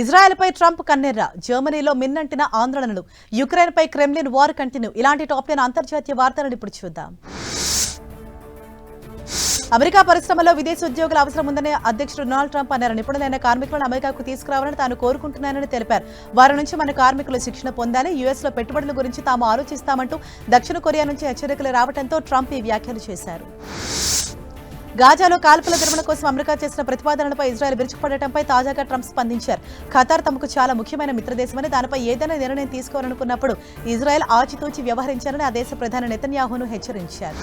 ఇజ్రాయెల్పై Trump కన్నెర్ర జర్మనీలో మిన్నంటిన ఆందోళనలు యుక్రెయిన్పై క్రెమ్లిన్ వార్ కంటిన్యూ. ఇలాంటి టాప్ టెన్ అంతర్జాతీయ వార్తలను ఇప్పుడు చూద్దాం. అమెరికా పరిశ్రమలో విదేశీ ఉద్యోగుల అవసరం ఉందని అధ్యక్షుడు డొనాల్డ్ ట్రంప్ అన్నారు. నిపుణులైన కార్మికులను అమెరికాకు తీసుకురావాలని తాను కోరుకుంటున్నానని తెలిపారు. వారి నుంచి మన కార్మికులు శిక్షణ పొందాలి. యుఎస్లో పెట్టుబడుల గురించి తాము ఆలోచిస్తామంటూ దక్షిణ కొరియా నుంచి హెచ్చరికలు రావడంతో ట్రంప్ ఈ వ్యాఖ్యలు చేశారు. గాజాలో కాల్పుల విరమణ కోసం అమెరికా చేసిన ప్రతిపాదనలపై ఇజ్రాయెల్ విరుచుకుపడటంపై తాజాగా ట్రంప్ స్పందించారు. ఖతార్ తమకు చాలా ముఖ్యమైన మిత్రదేశమని దానిపై ఏదైనా నిర్ణయం తీసుకోవాలనుకున్నప్పుడు ఇజ్రాయెల్ ఆచితూచి వ్యవహరించారని ఆ దేశ ప్రధాని నెతన్యాహును హెచ్చరించారు.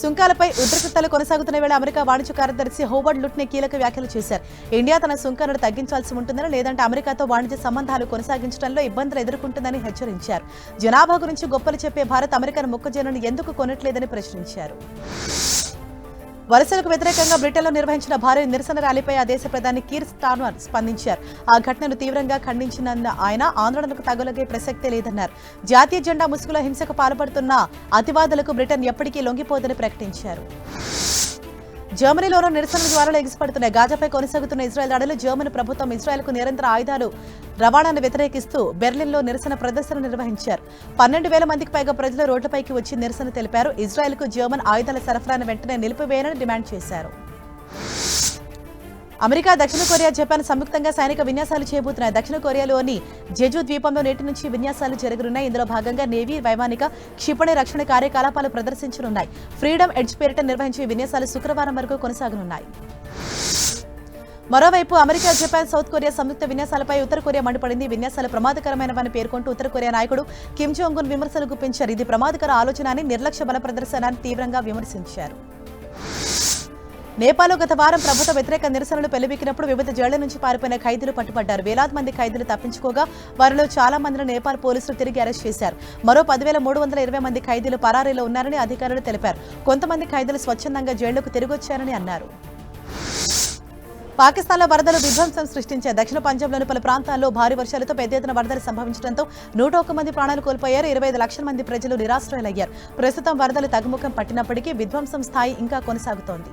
సుంకాలపై ఉద్రిక్తతలు కొనసాగుతున్న వేళ అమెరికా వాణిజ్య కార్యదర్శి హోవర్డ్ లుట్నే కీలక వ్యాఖ్యలు చేశారు. ఇండియా తన సుంకాలను తగ్గించాల్సి ఉంటుందని లేదంటే అమెరికాతో వాణిజ్య సంబంధాలు కొనసాగించడంలో ఇబ్బందులు ఎదుర్కొంటుందని హెచ్చరించారు. జనాభా గురించి గొప్పలు చెప్పే భారత్ అమెరికన్ మొక్కజొన్నను ఎందుకు కొనట్లేదని ప్రశ్నించారు. వలసలకు వ్యతిరేకంగా బ్రిటన్లో నిర్వహించిన భారీ నిరసన ర్యాలీపై ఆ దేశ ప్రధాని కీర్ స్టార్మర్ స్పందించారు. ఆ ఘటనను తీవ్రంగా ఖండించిన ఆయన ఆందోళనకు తగులగే ప్రసక్తే లేదన్నారు. జాతీయ జెండా ముసుగులో హింసకు పాల్పడుతున్న అతివాదులకు బ్రిటన్ ఎప్పటికీ లొంగిపోదని ప్రకటించారు. జర్మనీలోనూ నిరసనల ద్వారా ఎగిసిపడుతున్నాయి. గాజాపై కొనసాగుతున్న ఇజ్రాయెల్ దాడులు జర్మన్ ప్రభుత్వం ఇజ్రాయెల్కు నిరంతర ఆయుధాలు రవాణాను వ్యతిరేకిస్తూ బెర్లిన్లో నిరసన ప్రదర్శన నిర్వహించారు. పన్నెండు వేల మందికి పైగా ప్రజలు రోడ్లపైకి వచ్చి నిరసన తెలిపారు. ఇజ్రాయెల్కు జర్మన్ ఆయుధాల సరఫరాను వెంటనే నిలిపివేయాలని డిమాండ్ చేశారు. అమెరికా దక్షిణ కొరియా జపాన్ సంయుక్తంగా సైనిక విన్యాసాలు చేయబోతున్నాయి దక్షిణ కొరియాలోని జెజు ద్వీపంలో నేటి నుంచి విన్యాసాలు జరగనున్నాయి. ఇందులో భాగంగా నేవీ వైమానిక క్షిపణి రక్షణ కార్యకలాపాలు ప్రదర్శించనున్నాయి. ఫ్రీడమ్ ఎడ్జ్ పేరిట నిర్వహించే విన్యాసాలు శుక్రవారం వరకు కొనసాగనున్నాయి. మరోవైపు అమెరికా జపాన్ సౌత్ కొరియా సంయుక్త విన్యాసాలపై ఉత్తర కొరియా మండిపడింది. విన్యాసాలు ప్రమాదకరమైనవని పేర్కొంటూ ఉత్తర కొరియా నాయకుడు కిమ్ జోంగున్ విమర్శలు గుప్పించారు ఇది ప్రమాదకర ఆలోచన అని నిర్లక్ష్య బల ప్రదర్శన తీవ్రంగా విమర్శించారు. నేపాల్లో గత వారం ప్రభుత్వ వ్యతిరేక నిరసనలు పెళ్ళిబిక్కినప్పుడు వివిధ జైళ్ళ నుంచి పారిపోయిన ఖైదీలు పట్టుబడ్డారు. వేలాది మంది ఖైదీలు తప్పించుకోగా వారిలో చాలా మందిని నేపాల్ పోలీసులు తిరిగి అరెస్ట్ చేశారు. మరో పదివేల మూడు వందల ఇరవై మంది ఖైదీలు పరారీలో ఉన్నారని అధికారులు తెలిపారు. కొంతమంది ఖైదీలు స్వచ్ఛందంగా జైళ్ళకు తిరిగొచ్చారని అన్నారు. పాకిస్తాన్లో వరదలు విధ్వంసం సృష్టించాయి. దక్షిణ పంజాబ్లోని పలు ప్రాంతాల్లో భారీ వర్షాలతో పెద్ద ఎత్తున వరదలు సంభవించడంతో నూట ఒక్క మంది ప్రాణాలు కోల్పోయారు. ఇరవై ఐదు లక్షల మంది ప్రజలు నిరాశ్రయులయ్యారు. ప్రస్తుతం వరదలు తగ్గుముఖం పట్టినప్పటికీ విధ్వంసం స్థాయి ఇంకా కొనసాగుతోంది.